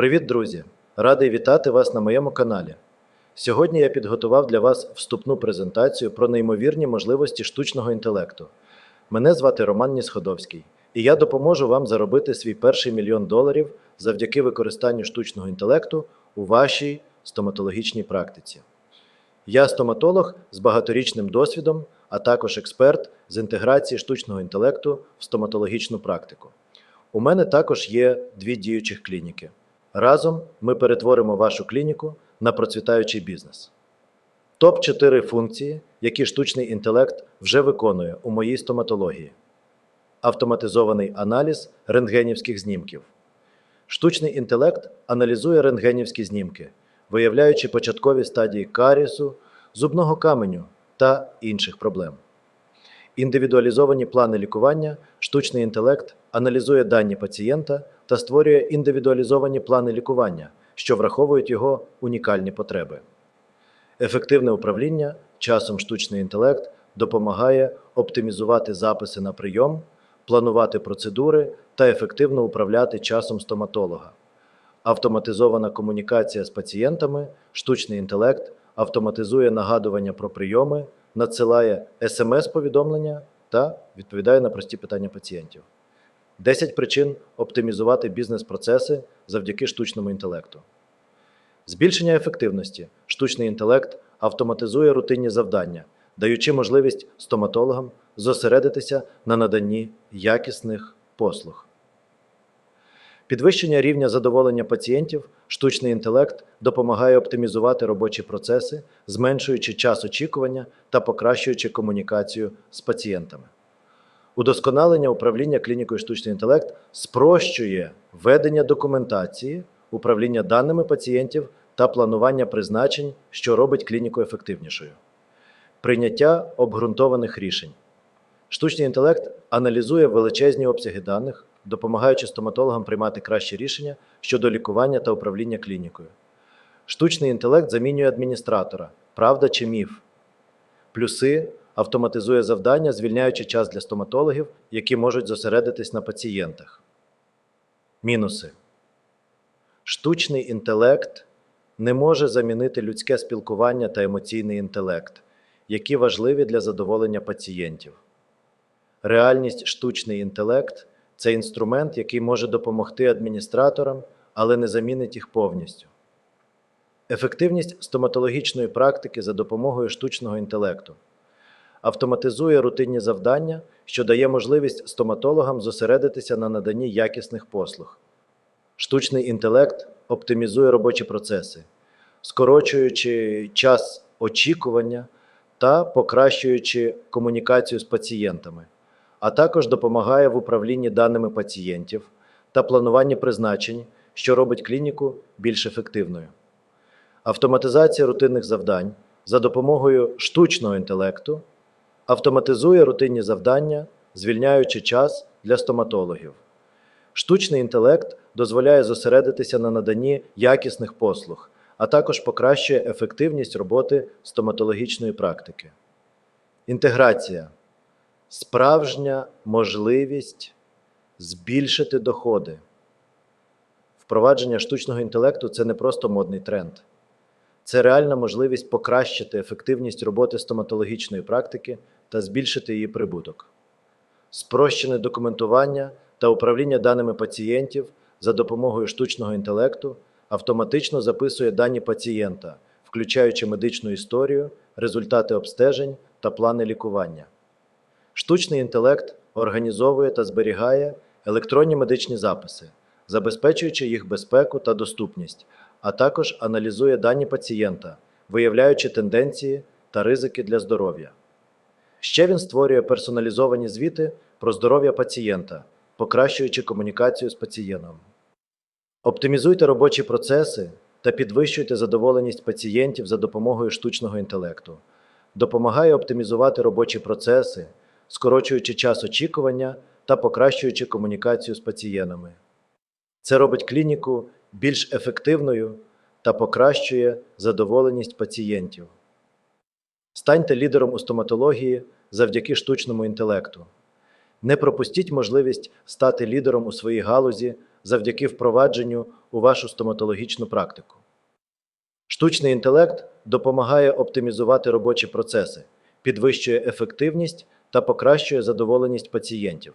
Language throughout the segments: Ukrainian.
Привіт, друзі! Радий вітати вас на моєму каналі. Сьогодні я підготував для вас вступну презентацію про неймовірні можливості штучного інтелекту. Мене звати Роман Нісходовський, і я допоможу вам заробити свій перший мільйон доларів завдяки використанню штучного інтелекту у вашій стоматологічній практиці. Я стоматолог з багаторічним досвідом, а також експерт з інтеграції штучного інтелекту в стоматологічну практику. У мене також є дві діючих клініки. Разом ми перетворимо вашу клініку на процвітаючий бізнес. Топ 4 функції, які штучний інтелект вже виконує у моїй стоматології: автоматизований аналіз рентгенівських знімків. Штучний інтелект аналізує рентгенівські знімки, виявляючи початкові стадії карісу, зубного каменю та інших проблем. Індивідуалізовані плани лікування, штучний інтелект аналізує дані пацієнта та створює індивідуалізовані плани лікування, що враховують його унікальні потреби. Ефективне управління часом штучний інтелект допомагає оптимізувати записи на прийом, планувати процедури та ефективно управляти часом стоматолога. Автоматизована комунікація з пацієнтами, штучний інтелект автоматизує нагадування про прийоми, надсилає смс-повідомлення та відповідає на прості питання пацієнтів. 10 причин оптимізувати бізнес-процеси завдяки штучному інтелекту. Збільшення ефективності. Штучний інтелект автоматизує рутинні завдання, даючи можливість стоматологам зосередитися на наданні якісних послуг. Підвищення рівня задоволення пацієнтів, штучний інтелект допомагає оптимізувати робочі процеси, зменшуючи час очікування та покращуючи комунікацію з пацієнтами. Удосконалення управління клінікою штучний інтелект спрощує ведення документації, управління даними пацієнтів та планування призначень, що робить клініку ефективнішою. Прийняття обґрунтованих рішень. Штучний інтелект аналізує величезні обсяги даних, допомагаючи стоматологам приймати кращі рішення щодо лікування та управління клінікою. Штучний інтелект замінює адміністратора. Правда чи міф? Плюси автоматизує завдання, звільняючи час для стоматологів, які можуть зосередитись на пацієнтах. Мінуси. Штучний інтелект не може замінити людське спілкування та емоційний інтелект, які важливі для задоволення пацієнтів. Реальність штучний інтелект це інструмент, який може допомогти адміністраторам, але не замінить їх повністю. Ефективність стоматологічної практики за допомогою штучного інтелекту автоматизує рутинні завдання, що дає можливість стоматологам зосередитися на наданні якісних послуг. Штучний інтелект оптимізує робочі процеси, скорочуючи час очікування та покращуючи комунікацію з пацієнтами, а також допомагає в управлінні даними пацієнтів та плануванні призначень, що робить клініку більш ефективною. Автоматизація рутинних завдань за допомогою штучного інтелекту автоматизує рутинні завдання, звільняючи час для стоматологів. Штучний інтелект дозволяє зосередитися на наданні якісних послуг, а також покращує ефективність роботи стоматологічної практики. Інтеграція справжня можливість збільшити доходи. Впровадження штучного інтелекту це не просто модний тренд. Це реальна можливість покращити ефективність роботи стоматологічної практики та збільшити її прибуток. Спрощене документування та управління даними пацієнтів за допомогою штучного інтелекту автоматично записує дані пацієнта, включаючи медичну історію, результати обстежень та плани лікування. Штучний інтелект організовує та зберігає електронні медичні записи, забезпечуючи їх безпеку та доступність, а також аналізує дані пацієнта, виявляючи тенденції та ризики для здоров'я. Ще він створює персоналізовані звіти про здоров'я пацієнта, покращуючи комунікацію з пацієнтом. Оптимізуйте робочі процеси та підвищуйте задоволеність пацієнтів за допомогою штучного інтелекту. Допомагає оптимізувати робочі процеси, скорочуючи час очікування та покращуючи комунікацію з пацієнтами. Це робить клініку більш ефективною та покращує задоволеність пацієнтів. Станьте лідером у стоматології завдяки штучному інтелекту. Не пропустіть можливість стати лідером у своїй галузі, завдяки впровадженню у вашу стоматологічну практику. Штучний інтелект допомагає оптимізувати робочі процеси, підвищує ефективність та покращує задоволеність пацієнтів.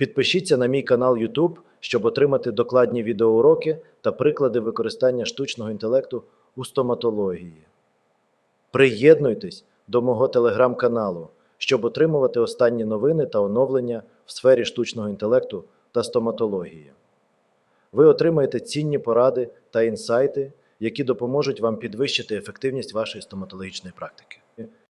Підпишіться на мій канал YouTube, щоб отримати докладні відеоуроки та приклади використання штучного інтелекту у стоматології. Приєднуйтесь до мого телеграм-каналу, щоб отримувати останні новини та оновлення в сфері штучного інтелекту та стоматології. Ви отримаєте цінні поради та інсайти, які допоможуть вам підвищити ефективність вашої стоматологічної практики.